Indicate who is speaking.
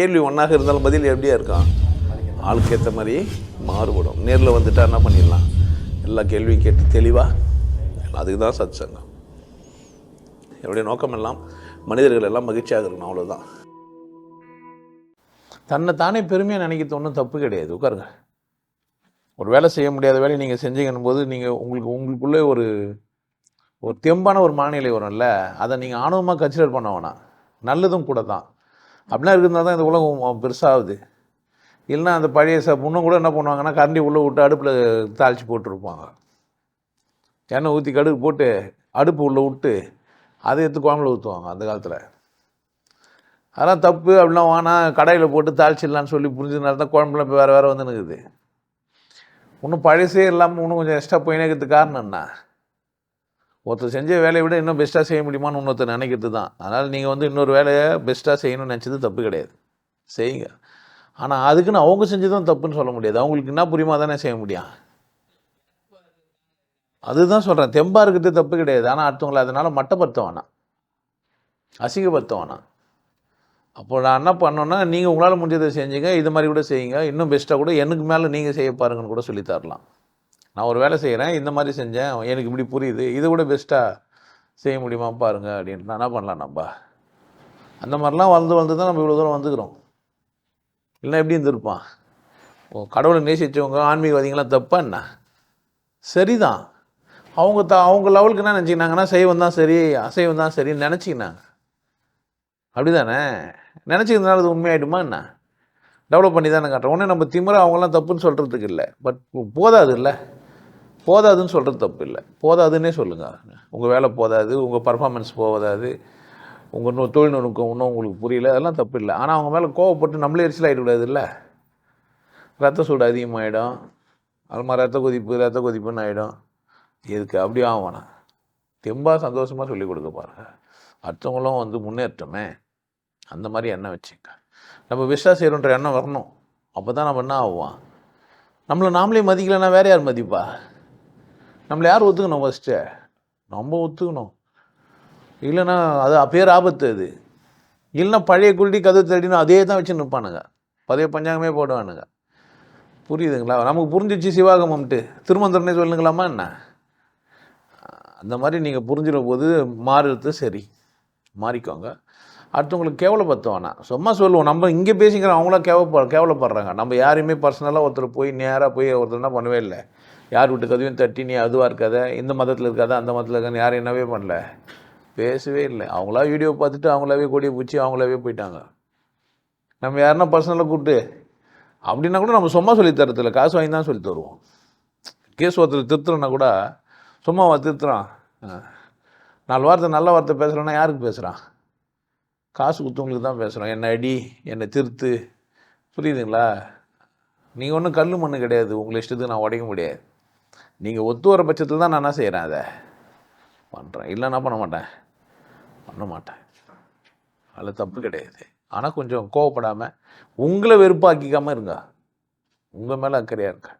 Speaker 1: கேள்வி ஒன்றாக இருந்தாலும் பதில் எப்படியா இருக்கான் ஆளுக்கு ஏற்ற மாதிரி மாறுபடும். நேரில் வந்துட்டா என்ன பண்ணிடலாம்? எல்லா கேள்வியும் கேட்டு தெளிவாக அதுக்கு தான் சத் சங்கம் என்னுடைய நோக்கம் எல்லாம் மனிதர்கள் எல்லாம் மகிழ்ச்சியாக இருக்கணும் அவ்வளோதான் தன்னை தானே பெருமையாக நினைக்கிறது ஒன்றும் தப்பு கிடையாது. உட்காருங்க. ஒரு வேலை செய்ய முடியாத வேலையை நீங்கள் செஞ்சீங்கன்னும் போது நீங்கள் உங்களுக்கு உங்களுக்குள்ளே ஒரு ஒரு தெம்பான ஒரு மனநிலை வரும்ல. அதை நீங்கள் ஆணவமாக கன்சிடர் பண்ண வேணாம். நல்லதும் கூட தான் அப்படிலாம் இருந்தால் தான் இந்த உலகம் பெருசாகுது. இல்லைன்னா அந்த பழைய ச முன்னும் கூட என்ன பண்ணுவாங்கன்னா கரண்டி உள்ளே விட்டு அடுப்பில் தாளித்து போட்டுருப்பாங்க. எண்ணெய் ஊற்றி கடுகு போட்டு அடுப்பு உள்ளே விட்டு அதை எடுத்து குழம்புல ஊற்றுவாங்க அந்த காலத்தில். அதெல்லாம் தப்பு அப்படிலாம் வானா கடையில் போட்டு தாளிச்சிடலான்னு சொல்லி புரிஞ்சதுனால தான் குழம்புலாம் இப்போ வேறு வேறு வந்து நிற்குது இன்னும் பழசே இல்லாமல் இன்னும் கொஞ்சம் எக்ஸ்ட்ரா போயினே இருக்கிறதுக்கு காரணம் என்ன? ஒருத்தர் செஞ்ச வேலையை விட இன்னும் பெஸ்ட்டாக செய்ய முடியுமான்னு இன்னொருத்தர் நினைக்கிறது தான். அதனால் நீங்கள் வந்து இன்னொரு வேலையை பெஸ்ட்டாக செய்யணும்னு நினச்சது தப்பு கிடையாது. செய்யுங்க. ஆனால் அதுக்குன்னு அவங்க செஞ்சதும் தப்புன்னு சொல்ல முடியாது. அவங்களுக்கு என்ன புரியுமா தானே செய்ய முடியும். அதுதான் சொல்கிறேன் தெம்பாக இருக்கிறது தப்பு கிடையாது. ஆனால் அடுத்தவங்களை அதனால் மட்டப்படுத்த வேணாம். அசிங்கப்படுத்த வேணாம். அப்போ நான் என்ன பண்ணோன்னா நீங்கள் உங்களால் முடிஞ்சதை செஞ்சுங்க. இது மாதிரி கூட செய்யுங்க. இன்னும் பெஸ்ட்டாக கூட எனக்கு மேலே நீங்கள் செய்ய பாருங்கன்னு கூட சொல்லி தரலாம். நான் ஒரு வேலை செய்கிறேன் இந்த மாதிரி செஞ்சேன் எனக்கு இப்படி புரியுது இதை விட பெஸ்ட்டாக செய்ய முடியுமா பாருங்க அப்படின்ட்டு நான் என்ன பண்ணலாம் நம்ம? அந்த மாதிரிலாம் வளர்ந்து வளர்ந்து தான் நம்ம இவ்வளோ தூரம் வந்துக்கிறோம். இல்லைன்னா எப்படி இருந்திருப்பான்? ஓ கடவுளை நேசித்தவங்க ஆன்மீகவாதிகளாம் தப்பா என்ன? சரிதான். அவங்க த அவங்க லெவலுக்கு என்ன நினச்சிக்கினாங்கன்னா சைவம் தான் சரி அசைவம் தான் சரின்னு நினச்சிக்கினாங்க. அப்படி தானே நினச்சிக்கிறதுனால அது உண்மையாயிடுமா என்ன? டெவலப் பண்ணி தானே காட்டுறோம். உடனே நம்ம திமிர அவங்களாம் தப்புன்னு சொல்கிறதுக்கு இல்லை. பட் போதாது இல்லை. போதாதுன்னு சொல்கிறது தப்பு இல்லை போதாதுன்னே சொல்லுங்கள் உங்கள் வேலை போதாது உங்கள் பர்ஃபார்மன்ஸ் போதாது உங்கள் இன்னும் தொழில்நுட்பம் இன்னும் உங்களுக்கு புரியல அதெல்லாம் தப்பு இல்லை ஆனால் அவங்க மேலே கோவப்பட்டு நம்மளே எரிச்சல் ஆகிடக்கூடாது இல்லை ரத்த சூடு அதிகமாகிடும் அது ரத்த கொதிப்பு ரத்த கொதிப்புன்னு ஆகிடும் எதுக்கு? அப்படியே ஆகணும். தெம்பாக சந்தோஷமாக சொல்லிக் கொடுக்க பாருங்க. அடுத்தவங்களும் வந்து முன்னேற்றமே. அந்த மாதிரி எண்ணம் வச்சுங்க. நம்ம விஷா செய்கிறோன்ற எண்ணம் வரணும். அப்போ தான் நம்ம என்ன ஆகுவோம் நம்மளை நாமளே மதிக்கலைன்னா வேறு யார் மதிப்பா? நம்மளை யார் ஒத்துக்கணும் ஃபஸ்ட்டு நம்ம ஒத்துக்கணும். இல்லைன்னா அது பேர் ஆபத்து அது. இல்லைன்னா பழைய குள்ளி கதை தேடினா அதே தான் வச்சு நிற்பானுங்க. பழைய பஞ்சாங்கமே போடுவானுங்க. புரியுதுங்களா? நமக்கு புரிஞ்சிச்சு சிவாகமம்ட்டு. திருமந்திரனே சொல்லுங்களாமா என்ன? அந்த மாதிரி நீங்கள் புரிஞ்சிட போது மாறுறது சரி. மாறிக்கோங்க. அடுத்தவங்களுக்கு கேவலப்படுத்த வேணாம் சும்மா சொல்லுவோம். நம்ம இங்கே பேசிக்கிறோம் அவங்களாம் கேவப்ப கேவலப்படுறாங்க. நம்ம யாரையுமே பர்சனலாக ஒருத்தர் போய் நேராக போய் ஒருத்தர் என்ன பண்ணவே இல்லை. யார் வீட்டு கதவையும் தட்டி நீ அதுவாக இருக்காத இந்த மதத்தில் இருக்காத அந்த மதத்தில் இருக்கான்னு யாரும் என்னவே பண்ணல. பேசவே இல்லை. அவங்களா வீடியோ பார்த்துட்டு அவங்களாவே கொடியை பிடிச்சி அவங்களாவே போயிட்டாங்க. நம்ம யாருன்னா பர்சனலாக கூப்பிட்டு அப்படின்னா கூட நம்ம சும்மா சொல்லி தரதில்ல. காசு வாங்கி தான் சொல்லி தருவோம். கேஸ் ஒருத்தர் திருத்துறோன்னா கூட சும்மாவா திருத்துறான். நாலு வார்த்தை நல்ல வார்த்தை பேசுகிறோன்னா யாருக்கு பேசுகிறான் காசு கொடுத்தவங்களுக்கு தான் பேசுகிறோம் என்னை அடி என்னை திருத்து. புரியுதுங்களா? நீங்கள் ஒன்றும் கல் மண்ணு கிடையாது. உங்களை இஷ்டத்துக்கு நான் உடைக்க முடியாது. நீங்கள் ஒத்து வர பட்சத்தில் தான் நான் என்ன செய்கிறேன் அதை? பண்ணுறேன் இல்லைன்னா பண்ண மாட்டேன். பண்ண மாட்டேன். அதில் தப்பு கிடையாது. ஆனால் கொஞ்சம் கோவப்படாமல் உங்களை வெறுப்பாக்கிக்காமல் இருங்க. உங்கள் மேலே அக்கறையாக இருக்கேன்